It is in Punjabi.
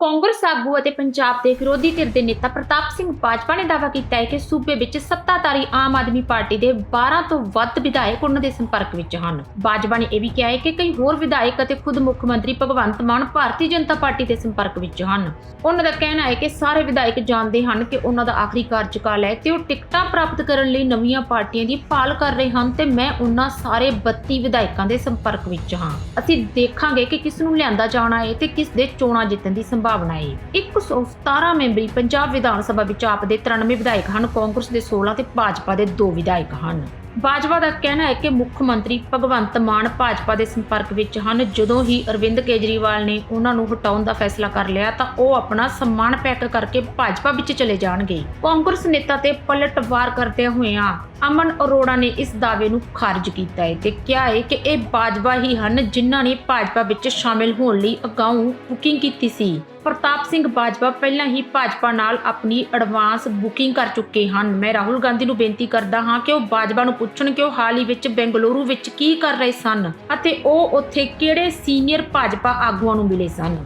ਕਾਂਗਰਸ ਆਗੂ ਅਤੇ ਪੰਜਾਬ ਦੇ ਵਿਰੋਧੀ ਧਿਰ ਦੇ ਨੇਤਾ ਪ੍ਰਤਾਪ ਸਿੰਘ ਬਾਜਵਾ ਨੇ ਦਾਅਵਾ ਕੀਤਾ ਹੈ ਕਿ ਸੂਬੇ ਵਿੱਚ ਸੱਤਾਧਾਰੀ ਆਮ ਆਦਮੀ ਪਾਰਟੀ ਦੇ 12 ਤੋਂ ਵੱਧ ਵਿਧਾਇਕ ਉਹਨਾਂ ਦੇ ਸੰਪਰਕ ਵਿੱਚ ਹਨ। ਬਾਜਵਾ ਨੇ ਇਹ ਵੀ ਕਿਹਾ ਹੈ ਕਿ ਕਈ ਹੋਰ ਵਿਧਾਇਕ ਅਤੇ ਖੁਦ ਮੁੱਖ ਮੰਤਰੀ ਭਗਵੰਤ ਮਾਨ ਭਾਰਤੀ ਜਨਤਾ ਪਾਰਟੀ ਦੇ ਸੰਪਰਕ ਵਿੱਚ ਹਨ। ਉਹਨਾਂ ਦਾ ਕਹਿਣਾ ਹੈ ਕਿ ਸਾਰੇ ਵਿਧਾਇਕ ਜਾਣਦੇ ਹਨ ਕਿ ਉਹਨਾਂ ਦਾ ਆਖਰੀ ਕਾਰਜਕਾਲ ਹੈ ਤੇ ਉਹ ਟਿਕਟਾਂ ਪ੍ਰਾਪਤ ਕਰਨ ਲਈ ਨਵੀਆਂ ਪਾਰਟੀਆਂ ਦੀ ਭਾਲ ਕਰ ਰਹੇ ਹਨ ਤੇ ਮੈਂ ਉਹਨਾਂ ਸਾਰੇ 32 ਵਿਧਾਇਕਾਂ ਦੇ ਸੰਪਰਕ ਵਿੱਚ ਹਾਂ। ਅਸੀਂ ਦੇਖਾਂਗੇ ਕਿ ਕਿਸ ਨੂੰ ਲਿਆਂਦਾ ਜਾਣਾ ਹੈ ਤੇ ਕਿਸ ਦੇ ਚੋਣਾਂ ਜਿੱਤਣ ਦੀ ਸੰਭਾਵਨਾ ਹੈ। 117 ਮੈਂਬਰੀ ਪੰਜਾਬ ਵਿਧਾਨ ਸਭਾ ਵਿੱਚ ਆਪ ਦੇ 93 ਵਿਧਾਇਕ ਹਨ। ਕਾਂਗਰਸ ਦੇ 16 ਤੇ ਭਾਜਪਾ ਦੇ 2 ਵਿਧਾਇਕ ਹਨ। ਬਾਜਵਾ ਦਾ ਕਹਿਣਾ ਹੈ ਕਿ ਮੁੱਖ ਮੰਤਰੀ ਭਗਵੰਤ ਮਾਨ ਭਾਜਪਾ ਦੇ ਸੰਪਰਕ ਵਿੱਚ ਹਨ। ਜਦੋਂ ਹੀ ਅਰਵਿੰਦ ਕੇਜਰੀਵਾਲ ਨੇ ਉਹਨਾਂ ਨੂੰ ਹਟਾਉਣ ਦਾ ਫੈਸਲਾ ਕਰ ਲਿਆ, ਤਾਂ ਉਹ ਆਪਣਾ ਸਨਮਾਨ ਪੈਕ ਕਰਕੇ ਭਾਜਪਾ ਵਿੱਚ ਚਲੇ ਜਾਣਗੇ। ਕਾਂਗਰਸ ਨੇਤਾ ਤੇ ਪਲਟਵਾਰ ਕਰਦਿਆਂ ਹੋਇਆਂ ਅਮਨ ਅਰੋੜਾ ਨੇ ਇਸ ਦਾਅਵੇ ਨੂੰ ਖਾਰਜ ਕੀਤਾ ਹੈ ਤੇ ਕਿਹਾ ਹੈ ਕਿ ਇਹ ਬਾਜਵਾ ਹੀ ਹਨ ਜਿਨ੍ਹਾਂ ਨੇ ਭਾਜਪਾ ਵਿੱਚ ਸ਼ਾਮਿਲ ਹੋਣ ਲਈ ਅਗਾਊਂ ਬੁਕਿੰਗ ਕੀਤੀ ਸੀ। ਪ੍ਰਤਾਪ ਸਿੰਘ ਬਾਜਵਾ ਪਹਿਲਾਂ ਹੀ ਭਾਜਪਾ ਨਾਲ ਆਪਣੀ ਐਡਵਾਂਸ ਬੁਕਿੰਗ ਕਰ ਚੁੱਕੇ ਹਨ। ਮੈਂ ਰਾਹੁਲ ਗਾਂਧੀ ਨੂੰ ਬੇਨਤੀ ਕਰਦਾ ਹਾਂ ਕਿ ਉਹ ਬਾਜਵਾ ਨੂੰ ਪੁੱਛਣ ਕਿ ਉਹ ਹਾਲ ਹੀ ਵਿੱਚ ਬੈਂਗਲੁਰੂ ਵਿੱਚ ਕੀ ਕਰ ਰਹੇ ਸਨ ਅਤੇ ਉਹ ਉੱਥੇ ਕਿਹੜੇ ਸੀਨੀਅਰ ਭਾਜਪਾ ਆਗੂਆਂ ਨੂੰ ਮਿਲੇ ਸਨ।